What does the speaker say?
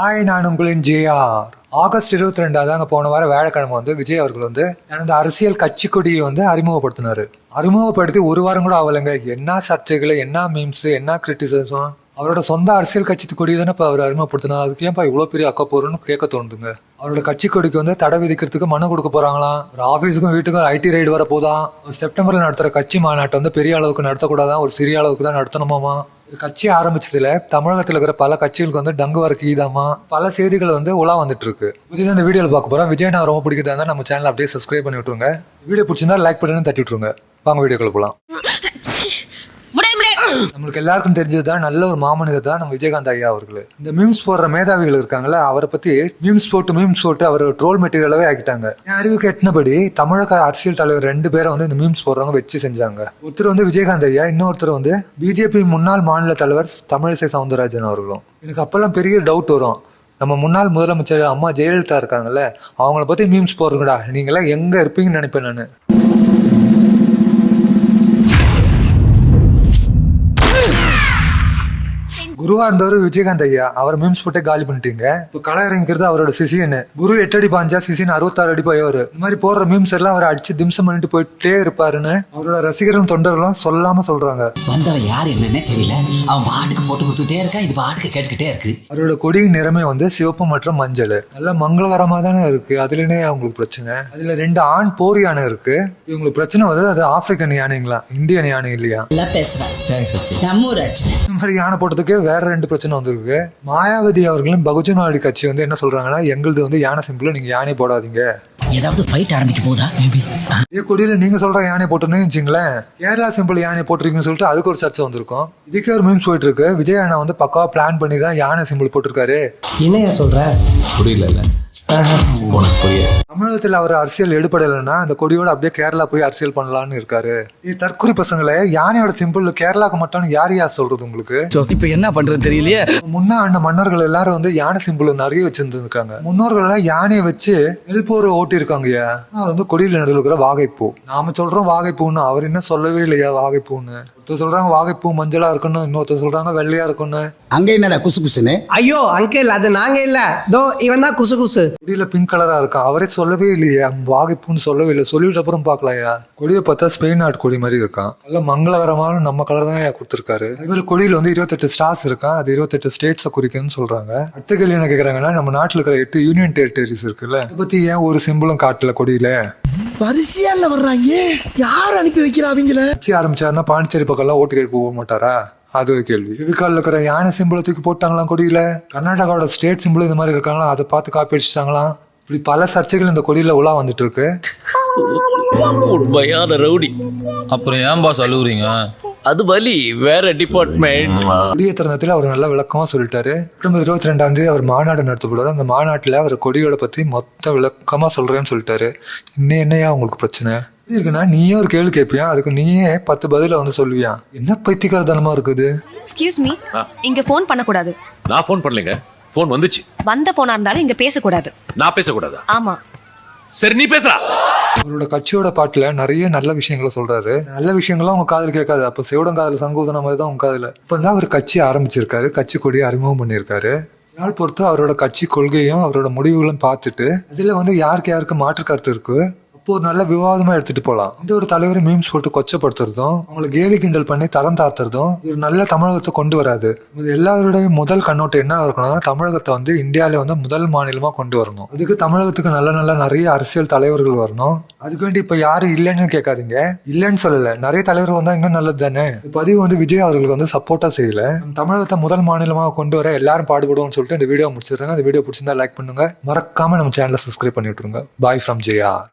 Hi நான் உங்களின் JR August இருபத்தி ரெண்டாவதாங்க போன வாரம் வியாழக்கிழமை வந்து விஜய் அவர்கள் வந்து எனது அரசியல் கட்சி கொடியை வந்து அறிமுகப்படுத்தினார். அறிமுகப்படுத்தி ஒரு வாரம் கூட ஆகலைங்க. என்ன சர்ச்சைகள் என்ன மீம்ஸ் என்ன கிரிட்டிசிசம் அவரோட சொந்த அரசியல் கட்சி கொடி தானே இப்போ அவர் அறிமுகப்படுத்தினார். அதுக்கு ஏன்ப்பா இவ்வளோ பெரிய அக்கப்போருன்னு கேட்க தோணுதுங்க. அவரோட கட்சி கொடிக்கு வந்து தடை விதிக்கிறதுக்கு மனு கொடுக்க போறாங்களாம். ஒரு ஆஃபீஸுக்கும் வீட்டுக்கும் ஐடி ரைடு வர போதான் செப்டம்பரில் செப்டம்பர்ல நடத்துற கட்சி மாநாட்டை வந்து பெரிய அளவுக்கு நடத்தக்கூடாதான் ஒரு சிறிய அளவுக்கு தான் நடத்தணுமாமா? கட்சி ஆரம்பிச்சதுல தமிழகத்தில் இருக்கிற பல கட்சிகளுக்கு வந்து டங்கு வர கீதாமா பல செய்திகள் வந்து உலா வந்துட்டு இருக்கு புதிதாக இந்த வீடியோவில் பார்க்க போறோம். விஜய் நான் ரொம்ப பிடிக்கிறதா இருந்தால் நம்ம சேனல் அப்படியே சப்ஸ்கிரைப் பண்ணி விட்டுருங்க. வீடியோ பிடிச்சிருந்தா லைக் பட்டனும் தட்டி விட்டுருங்க. வாங்க வீடியோக்குள்ள போகலாம் நம்மளுக்கு எல்லாருக்கும் தெரிஞ்சது தான் நல்ல ஒரு மாமனிதர் தான் நம்ம விஜயகாந்த் ஐயா அவர்கள். இந்த மீம்ஸ் போடுற மேதாவிகள் இருக்காங்களா அவரை பத்தி மீம்ஸ் போட்டு மீம்ஸ் போட்டு அவர் ட்ரோல் மெட்டீரியலாவே ஆக்கிட்டாங்க. என் அறிவுக்கு எட்டினபடி தமிழக அரசியல் தலைவர் ரெண்டு பேரை வந்து இந்த மீம்ஸ் போடுறவங்க வச்சு செஞ்சாங்க. ஒருத்தர் வந்து விஜயகாந்த் ஐயா இன்னொருத்தர் வந்து பிஜேபி முன்னாள் மாநில தலைவர் தமிழிசை சவுந்தரராஜன் அவர்களும். எனக்கு அப்பெல்லாம் பெரிய டவுட் வரும். நம்ம முன்னாள் முதலமைச்சர் அம்மா ஜெயலலிதா இருக்காங்கல்ல அவங்கள பத்தி மீம்ஸ் போடுறீங்கடா நீங்களாம் எங்க இருப்பீங்கன்னு நினைப்பேன் நான். குருவா இருந்தவர் விஜயகாந்த் ஐயா அவர் மீம்ஸ் போட்டே காலி பண்ணிட்டீங்க. இப்போ களை இறங்கிக்கிறது அவரோட சிசியனு குரு எட்டு அடி பாஞ்சா சிசியன் அறுபத்தாறு அடி போயவர் இந்த மாதிரி போடுற மீம்ஸ் எல்லாம் அவர் அடிச்சு திம்சம் பண்ணிட்டு போயிட்டே இருப்பாருன்னு அவரோட ரசிகர்களும் தொண்டர்களும் சொல்லாம சொல்றாங்க. வந்தவன் யார் என்னன்னே தெரியல. அவன் பாட்டுக்கு போட்டு கொடுத்துட்டே இருக்கான். இது பாட்டுக்கு கேட்டுக்கிட்டே இருக்கு. அவரோட கொடியின் நிறமே வந்து சிவப்பு மற்றும் மஞ்சள். நல்ல மங்களகரமா தானே இருக்கு. அதுலனே அவங்களுக்கு பிரச்சனை. அதுல ரெண்டு ஆண் போர் யானை இருக்கு. இவங்களுக்கு பிரச்சனை வந்து அது ஆப்பிரிக்கன் யானைங்களா? இந்தியன் யானை இல்லையா? நல்லா பேசுறேன் நம்ம ஊராச்சு இந்த மாதிரி யானை போட்டதுக்கே வேற ரெண்டு பிரச்சனை வந்திருக்கு. மாயாவதி அவர்களும் பகுஜன்வாடி கட்சி வந்து என்ன சொல்றாங்கன்னா எங்களுது வந்து யானை சிம்பிள் நீங்க யானை போடாதீங்க. ஏதாவது ஃபைட் ஆரம்பிக்க போதா? மேபி இதே கொடியில நீங்க சொல்ற யானை போட்டுன்னு வச்சுங்களேன் கேரளா சிம்பிள் யானை போட்டிருக்கீங்கன்னு சொல்லிட்டு அதுக்கு ஒரு சர்ச்சை வந்திருக்கும். இதுக்கே ஒரு மீம்ஸ் போயிட்டு இருக்கு விஜய் அண்ணா வந்து பக்காவா பிளான் பண்ணி தான் யானை சிம்பிள் போட்டிருக்காரு. என்னையா சொல்ற? புரியல உனக்கு புரியாது. தமிழகத்தில் அவர் அரசியல் எடுபடலைன்னா அந்த கொடியோட அப்படியே கேரளா போய் அரசியல் பண்ணலாம்னு இருக்காரு. இது தற்கொலை பசங்களே யானையோட சிம்பிள் கேரளாக்கு மட்டும் யார் யார் சொல்றது உங்களுக்கு? இப்ப என்ன பண்றது தெரியலையே. முன்ன ஆண்ட மன்னர்கள் எல்லாரும் வந்து யானை சிம்பிள் நிறைய வச்சிருந்துருக்காங்க. முன்னோர்கள் எல்லாம் யானையை வச்சு நெல் போர் ஓட்டி இருக்காங்கய்யா அது வந்து கொடியில நடுவில் இருக்கிற வாகைப்பூ. நாம சொல்றோம் வாகைப்பூன்னு அவர் என்ன சொல்லவே இல்லையா வாகைப்பூன்னு? ஒருத்தர் சொல்றாங்க வாகைப்பூ மஞ்சளா இருக்கணும் இன்னொருத்தர் சொல்றாங்க வெள்ளையா இருக்கணும் அங்க என்னடா குசு குசுன்னு ஐயோ அங்கிள் அது நாங்க இல்ல. தோ இவன் தான் குசு குசு கொடியில பிங்க் கலரா இருக்கா? அவரே சொல்லவே இல்லையா. வாகைப்பூன்னு சொல்லவே இல்லை. சொல்லிட்டு அப்புறம் பார்க்கலையா கொடியை பார்த்தா ஸ்பெயின் நாட்டு கொடி மாதிரி இருக்கான் நல்ல மங்களகரமான நம்ம கலர் தான் கொடுத்துருக்காரு. அதே மாதிரி கொடியில வந்து இருபத்தெட்டு ஸ்டார்ஸ் இருக்கா? அது இருபத்தெட்டு ஸ்டேட்ஸை குறிக்குன்னு சொல்றாங்க. அடுத்த கேள்வி என்ன கேக்குறாங்கன்னா நம்ம நாட்டுல இருக்கிற எட்டு யூனியன் டெரிட்டரிஸ் இருக்குல்ல அதை பத்தி ஏன் ஒரு சிம்பிளும் காட்டல கொடியில? வரிசையால வர்றாங்க. யார் அனுப்பி வைக்கிறாங்கள கட்சி ஆரம்பிச்சாருன்னா பாண்டிச்சேரி பக்கம்லாம் ஓட்டு கேட்க போக மாட்டாரா? அது ஒரு கேள்வி. விவிகால் இருக்கிற யானை சிம்பிளை தூக்கி போட்டாங்களாம் கொடியில? கர்நாடகாவோட ஸ்டேட் சிம்பிள் இந்த மாதிரி இருக்காங்களா? அதை பார்த்து காப்பி அடிச்சிட்டாங்களாம்? இப்படி பல சர்ச்சைகள் இந்த கொடியில உலா வந்துட்டு இருக்கு உண்மையான ரவுடி. அப்புறம் ஏன் பாஸ் அழுகுறீங்க அது வலி வேற டிபார்ட்மெண்ட் குடியேற்றத்தில் அவர் நல்ல விளக்கமா சொல்லிட்டாரு. செப்டம்பர் இருபத்தி ரெண்டாம் தேதி அவர் மாநாடு நடத்தப்படுவார். அந்த மாநாட்டில் அவர் கொடியோட பத்தி மொத்த விளக்கமா சொல்றேன்னு சொல்லிட்டாரு. இன்னும் என்னையா உங்களுக்கு பிரச்சனை? இருக்குன்னா நீயே ஒரு கேள்வி கேட்பியா? அதுக்கு நீயே பத்து பதில வந்து சொல்லுவியா? என்ன பைத்தியக்காரத்தனமா இருக்குது? எக்ஸ்கியூஸ் மீ இங்க ஃபோன் பண்ணக்கூடாது. நான் ஃபோன் பண்ணலைங்க. ஃபோன் வந்துச்சு. வந்த ஃபோனா இருந்தாலும் இங்க பேசக்கூடாது. நான் பேசக்கூடாதா? ஆமா. சரி நீ பேசுறா அவரோட கட்சியோட பாட்டுல நிறைய நல்ல விஷயங்களை சொல்றாரு. நல்ல விஷயங்கள்லாம் உங்க காதுல கேட்காது. அப்ப செவிடம் காதுல சங்கூதன மாதிரி தான் உங்க காதுல. இப்ப தான் அவர் கட்சி ஆரம்பிச்சிருக்காரு. கட்சி கொடியை அறிமுகம் பண்ணியிருக்காரு. நாள் பொறுத்து அவரோட கட்சி கொள்கையும் அவரோட முடிவுகளும் பார்த்துட்டு அதுல வந்து யாருக்கு யாருக்கு மாற்று கருத்து இருக்கு? இப்போ ஒரு நல்ல விவாதமா எடுத்துட்டு போகலாம் இந்த ஒரு தலைவரை மீம்ஸ் போட்டு கொச்சப்படுத்துறதும் அவங்களை கேலி கிண்டல் பண்ணி தரம் தாத்துறதும் ஒரு நல்ல தமிழகத்தை கொண்டு வராது. இது எல்லாருடைய முதல் கண்ணோட்டம் என்ன இருக்கணும்னா தமிழகத்தை வந்து இந்தியாவில வந்து முதல் மாநிலமா கொண்டு வரணும். அதுக்கு தமிழகத்துக்கு நல்ல நல்ல நிறைய அரசியல் தலைவர்கள் வரணும். அதுக்கு வேண்டி இப்ப யாரும் இல்லைன்னு கேட்காதீங்க. இல்லைன்னு சொல்லல. நிறைய தலைவர் வந்தா இன்னும் நல்லது தானே? பதிவு வந்து விஜய் அவர்களுக்கு வந்து சப்போர்ட்டா செய்யல. தமிழகத்தை முதல் மாநிலமாக கொண்டு வர எல்லாரும் பாடுபடுவோம்னு சொல்லிட்டு இந்த வீடியோ முடிச்சிடுறாங்க. அந்த வீடியோ பிடிச்சிருந்தா லைக் பண்ணுங்க. மறக்காம நம்ம சேனலை சப்ஸ்கிரைப் பண்ணி பாய் ஃப்ரம் ஜெயா